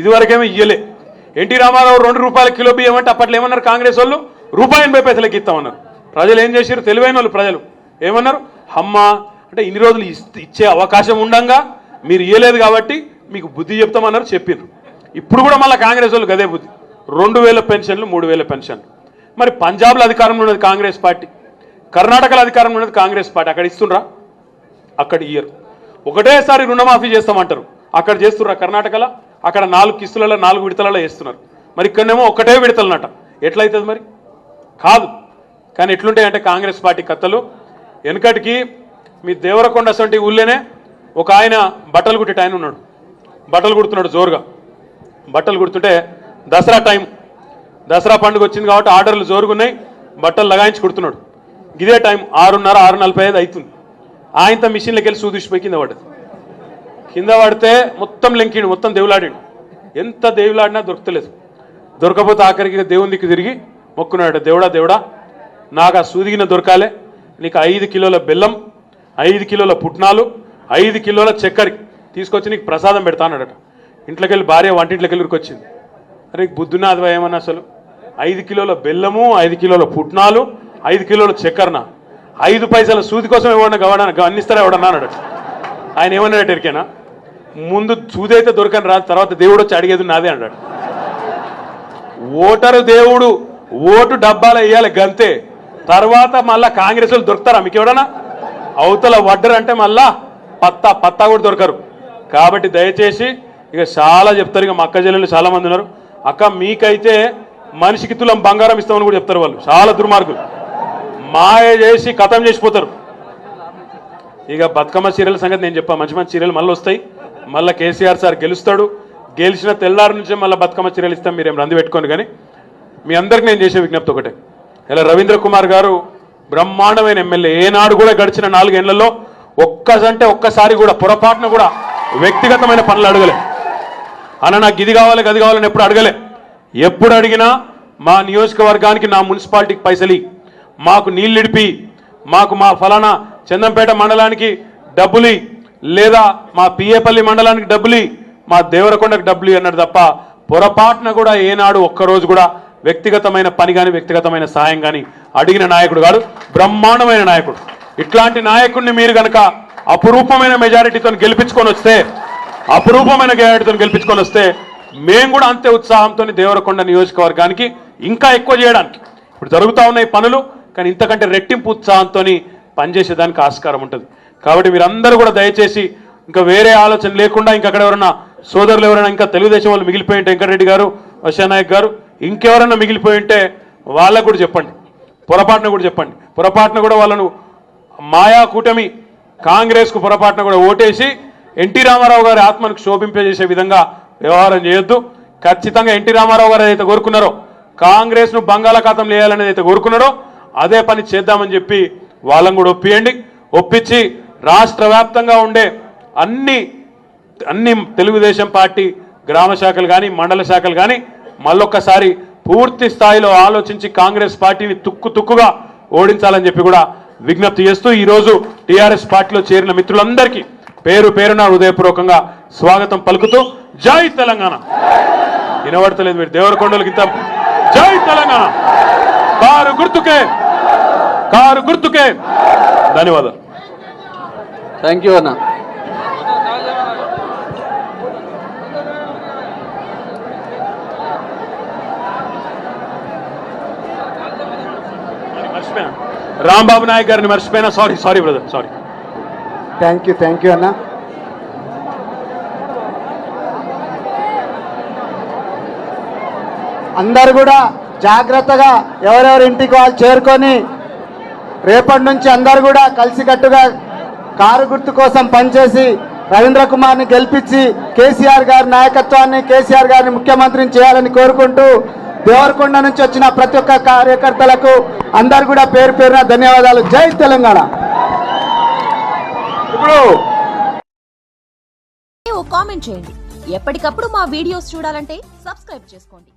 ఇదివరకేమో ఇయ్యలే. ఎన్టీ రామారావు రెండు రూపాయల కిలో బియ్యం అంటే అప్పట్లో ఏమన్నారు కాంగ్రెస్ వాళ్ళు? రూపాయి ఎనభై పైసలకి ఇస్తామన్నారు ప్రజలు ఏం చేశారు తెలివైన వాళ్ళు ప్రజలు. ఏమన్నారు? అమ్మ అంటే ఇన్ని రోజులు ఇచ్చే అవకాశం ఉండంగా మీరు ఇయ్యలేదు కాబట్టి మీకు బుద్ధి చెప్తామన్నారు చెప్పారు ఇప్పుడు కూడా మళ్ళీ కాంగ్రెస్ వాళ్ళు గదే బుద్ధి. రెండు వేల పెన్షన్లు మూడు వేల పెన్షన్లు. మరి పంజాబ్లో అధికారంలో ఉన్నది కాంగ్రెస్ పార్టీ. కర్ణాటకలో అధికారంలో ఉన్నది కాంగ్రెస్ పార్టీ. అక్కడ ఇస్తుండ్రా? అక్కడ ఇయ్యరు. ఒకటేసారి రుణమాఫీ చేస్తామంటారు. అక్కడ చేస్తుర్రా కర్ణాటకలో? అక్కడ నాలుగు కిస్తులలో నాలుగు విడతలలో వేస్తున్నారు. మరి ఇక్కడనేమో ఒకటే విడతలనట. ఎట్లయితుంది మరి? కాదు. కానీ ఎట్లుంటాయంటే కాంగ్రెస్ పార్టీ కథలు వెనకటికి మీ దేవరకొండ అసంటి ఊళ్ళోనే ఒక ఆయన బట్టలు కుట్టేట ఆయన ఉన్నాడు. బట్టలు కుడుతున్నాడు జోరుగా. బట్టలు కుడుతుంటే దసరా టైం. దసరా పండుగ వచ్చింది కాబట్టి ఆర్డర్లు జోరుగున్నాయి. బట్టలు లగాయించి కుడుతున్నాడు. ఇదే టైం ఆరున్నర ఆరు నలభై ఐదు అవుతుంది. ఆయనతో మిషన్లోకి వెళ్ళి సూదిసిపోయి కింద పడ్డది. కింద పడితే మొత్తం లెంకిండు మొత్తం దేవులాడిండు. ఎంత దేవులాడినా దొరకలేదు దొరకపోతే ఆఖరికి దేవుని దిక్కు తిరిగి మొక్కున్నాడు. దేవుడా దేవుడా నాకు ఆ సూదిగిన దొరకాలే. నీకు ఐదు కిలోల బెల్లం ఐదు కిలోల పుట్నాలు ఐదు కిలోల చక్కెర తీసుకొచ్చి నీకు ప్రసాదం పెడతానడట ఇంట్లోకి వెళ్ళి భార్య వంటింట్లోకి వెళ్ళి వచ్చింది అరే బుద్ధునాథ ఏమన్నా అసలు? ఐదు కిలోల బెల్లము ఐదు కిలోల పుట్నాలు ఐదు కిలోల చక్కెరన ఐదు పైసల సూది కోసం ఎవడన్నా గవన గమనిస్తారా ఎవడన్నా అన్నాడు ఆయన ఏమన్నాడు ఎరికేనా ముందు చూదైతే దొరకని రాదు తర్వాత దేవుడు వచ్చి అడిగేది నాదే అన్నాడు ఓటరు దేవుడు ఓటు డబ్బాలు వేయాలి గంతే. తర్వాత మళ్ళా కాంగ్రెస్లు దొరుకుతారా మీకు ఎవడన్నా అవతల వడ్డరు అంటే మళ్ళా పత్తా పత్తా కూడా దొరకరు. కాబట్టి దయచేసి ఇక చాలా చెప్తారు ఇక మా అక్క చెల్లెలు చాలా మంది ఉన్నారు. అక్క మీకైతే మనిషికి తులం బంగారం ఇస్తామని కూడా చెప్తారు వాళ్ళు. చాలా దుర్మార్గులు. మాయ చేసి కథం చేసిపోతారు. ఇక బతుకమ్మ చీరల సంగతి నేను చెప్పా మంచి మంచి చీరలు మళ్ళీ వస్తాయి మళ్ళీ కేసీఆర్ సార్ గెలుస్తాడు. గెలిచిన తెల్లారి నుంచే మళ్ళీ బతుకమ్మ చీరలు ఇస్తాం మీరేం రంది పెట్టుకోండి కానీ మీ అందరికి నేను చేసే విజ్ఞప్తి ఒకటే. ఇలా రవీంద్ర కుమార్ గారు బ్రహ్మాండమైన ఎమ్మెల్యే ఏనాడు కూడా గడిచిన నాలుగేళ్ళలో ఒక్కసంటే ఒక్కసారి కూడా పొరపాటున కూడా వ్యక్తిగతమైన పనులు అడగలే. అన్న నాకు ఇది కావాలి గది కావాలని ఎప్పుడు అడగలే. ఎప్పుడు అడిగినా మా నియోజకవర్గానికి నా మున్సిపాలిటీకి పైసలి మాకు నీళ్ళిడిపి మాకు మా ఫలానా చందంపేట మండలానికి డబ్బులి లేదా మా పియ్యపల్లి మండలానికి డబ్బులి మా దేవరకొండకు డబ్బులు అన్నాడు తప్ప పొరపాటున కూడా ఏనాడు ఒక్కరోజు కూడా వ్యక్తిగతమైన పని కానీ వ్యక్తిగతమైన సాయం కానీ అడిగిన నాయకుడు కాదు బ్రహ్మాండమైన నాయకుడు. ఇట్లాంటి నాయకుడిని మీరు కనుక అపురూపమైన మెజారిటీతో గెలిపించుకొని వస్తే అపురూపమైన మెజారిటీతో గెలిపించుకొని వస్తే మేము కూడా అంతే ఉత్సాహంతో దేవరకొండ నియోజకవర్గానికి ఇంకా ఎక్కువ చేయడానికి. ఇప్పుడు జరుగుతూ ఉన్నాయి పనులు కానీ ఇంతకంటే రెట్టింపు ఉత్సాహంతో పనిచేసేదానికి ఆస్కారం ఉంటుంది. కాబట్టి మీరందరూ కూడా దయచేసి ఇంకా వేరే ఆలోచన లేకుండా ఇంకా అక్కడ ఎవరన్నా సోదరులు ఎవరైనా ఇంకా తెలుగుదేశం వాళ్ళు మిగిలిపోయి ఉంటే వెంకటరెడ్డి గారు వశానాయక్ గారు ఇంకెవరన్నా మిగిలిపోయి ఉంటే వాళ్ళకు కూడా చెప్పండి. పొరపాటున కూడా చెప్పండి. పొరపాటున కూడా వాళ్ళను మాయా కూటమి కాంగ్రెస్కు పొరపాటున కూడా ఓటేసి ఎన్టీ రామారావు గారి ఆత్మను శోభింపజేసే విధంగా వ్యవహారం చేయొద్దు. ఖచ్చితంగా ఎన్టీ రామారావు గారు ఏదైతే కోరుకున్నారో కాంగ్రెస్ను బంగాళాఖాతం వేయాలనేది అయితే కోరుకున్నారో అదే పని చేద్దామని చెప్పి వాళ్ళని కూడా ఒప్పియండి. ఒప్పించి రాష్ట్ర వ్యాప్తంగా ఉండే అన్ని అన్ని తెలుగుదేశం పార్టీ గ్రామ శాఖలు కానీ మండల శాఖలు కానీ మళ్ళొక్కసారి పూర్తి స్థాయిలో ఆలోచించి కాంగ్రెస్ పార్టీని తుక్కు తుక్కుగా ఓడించాలని చెప్పి కూడా విజ్ఞప్తి చేస్తూ ఈరోజు టీఆర్ఎస్ పార్టీలో చేరిన మిత్రులందరికీ పేరు పేరున హృదయపూర్వకంగా స్వాగతం పలుకుతూ జై తెలంగాణ. వినబడతలేదు మీరు దేవరకొండలకి ఇంత జై తెలంగాణ. కారు గుర్తుకే కారు గుర్తుకే. ధన్యవాదాలు. థ్యాంక్ యూ అన్న. రాంబాబు నాయక్ గారిని మర్చిపోయినా sorry sorry brother sorry. Thank you thank you అన్న. అందరు కూడా జాగ్రత్తగా ఎవరెవరి ఇంటికి వాళ్ళు చేరుకొని రేపటి నుంచి అందరు కూడా కలిసికట్టుగా కారు గుర్తు కోసం పనిచేసి రవీంద్ర కుమార్ని గెలిపించి కేసీఆర్ గారి నాయకత్వాన్ని కేసీఆర్ గారిని ముఖ్యమంత్రిని చేయాలని కోరుకుంటూ దేవరకొండ నుంచి వచ్చిన ప్రతి ఒక్క కార్యకర్తలకు అందరు కూడా పేరు పేరున ధన్యవాదాలు. జై తెలంగాణ. ఇప్పుడు ఓ కామెంట్ చేయండి. ఎప్పటికప్పుడు మా వీడియోస్ చూడాలంటే సబ్స్క్రైబ్ చేసుకోండి.